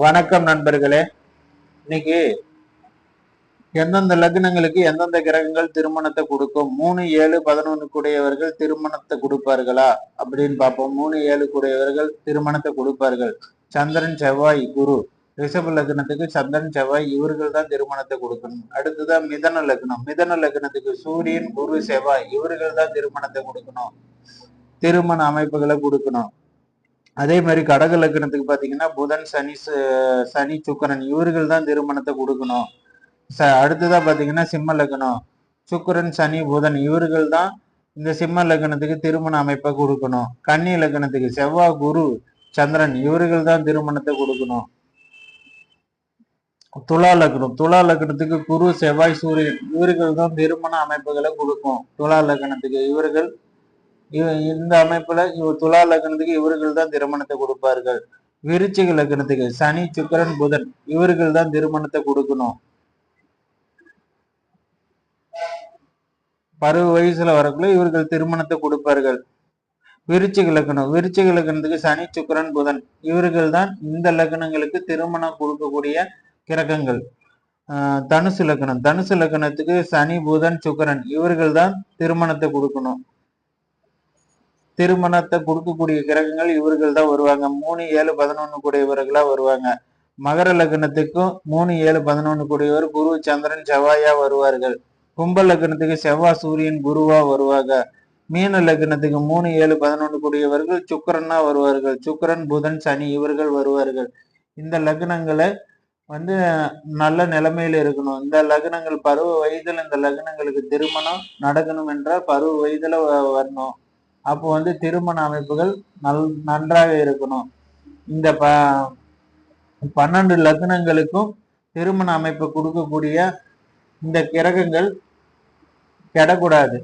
வணக்கம் நண்பர்களே. இன்னைக்கு எந்தெந்த லக்னங்களுக்கு எந்தெந்த கிரகங்கள் திருமணத்தை கொடுக்கும்? மூணு ஏழு பதினொன்று கூடியவர்கள் திருமணத்தை கொடுப்பார்களா? அப்படின்னு பார்ப்போம். மூணு ஏழு கூடியவர்கள் திருமணத்தை கொடுப்பார்கள். சந்திரன் செவ்வாய் குரு. ரிஷப லக்னத்துக்கு சந்திரன் செவ்வாய் இவர்கள் தான் திருமணத்தை கொடுக்கணும். அடுத்ததான் மிதன லக்னம். மிதன லக்னத்துக்கு சூரியன் குரு செவ்வாய் இவர்கள் தான் திருமணத்தை கொடுக்கணும். திருமண அமைப்புகளை கொடுக்கணும். அதே மாதிரி கடக லக்னத்துக்கு பாத்தீங்கன்னா புதன் சனி சனி சுக்கிரன் இவர்கள் தான் திருமணத்தை கொடுக்கணும். ச அடுத்ததா பாத்தீங்கன்னா சிம்ம லக்னம். சுக்கிரன் சனி புதன் இவர்கள் தான் இந்த சிம்ம லக்னத்துக்கு திருமண அமைப்பை கொடுக்கணும். கன்னி லக்னத்துக்கு செவ்வாய் குரு சந்திரன் இவர்கள் தான் திருமணத்தை கொடுக்கணும். துலா லக்னம். துலா லக்னத்துக்கு குரு செவ்வாய் சூரியன் இவர்கள் தான் திருமண அமைப்புகளை கொடுக்கும். துலா லக்னத்துக்கு இவர்கள் இந்த அமைப்புல இவ துலா லக்னத்துக்கு இவர்கள் தான் திருமணத்தை கொடுப்பார்கள். விருச்சிக லக்னத்துக்கு சனி சுக்கிரன் புதன் இவர்கள் தான் திருமணத்தை கொடுக்கணும். பருவ வயசுல வரக்குள்ள இவர்கள் திருமணத்தை கொடுப்பார்கள். விருச்சிக லக்னம் விருச்சிக லக்னத்துக்கு சனி சுக்கிரன் புதன் இவர்கள் தான் இந்த லக்னங்களுக்கு திருமணம் கொடுக்கக்கூடிய கிரகங்கள். ஆஹ் தனுசு லக்னம் தனுசு லக்னத்துக்கு சனி புதன் சுக்கிரன் இவர்கள் தான் திருமணத்தை கொடுக்கணும். திருமணத்தை கொடுக்கக்கூடிய கிரகங்கள் இவர்கள் தான் வருவாங்க. மூணு ஏழு பதினொன்னு கூடியவர்களா வருவாங்க. மகர லக்னத்துக்கும் மூணு ஏழு பதினொன்னு கூடியவர் குரு சந்திரன் செவ்வாயா வருவார்கள். கும்ப லக்னத்துக்கு செவ்வாய் சூரியன் குருவா வருவாங்க. மீன லக்னத்துக்கு மூணு ஏழு பதினொன்னு கூடியவர்கள் சுக்கரனா வருவார்கள். சுக்கரன் புதன் சனி இவர்கள் வருவார்கள். இந்த லக்னங்களை வந்து நல்ல நிலைமையில இருக்கணும். இந்த லக்னங்கள் பருவ வயதில் இந்த லக்னங்களுக்கு திருமணம் நடக்கணும் என்றால் பருவ வயதில் வ- வரணும். அப்போ வந்து திருமண அமைப்புகள் நல் நன்றாக இருக்கணும். இந்த ப பன்னெண்டு லக்னங்களுக்கும் திருமண அமைப்பு கொடுக்கக்கூடிய இந்த கிரகங்கள் கெடக்கூடாது.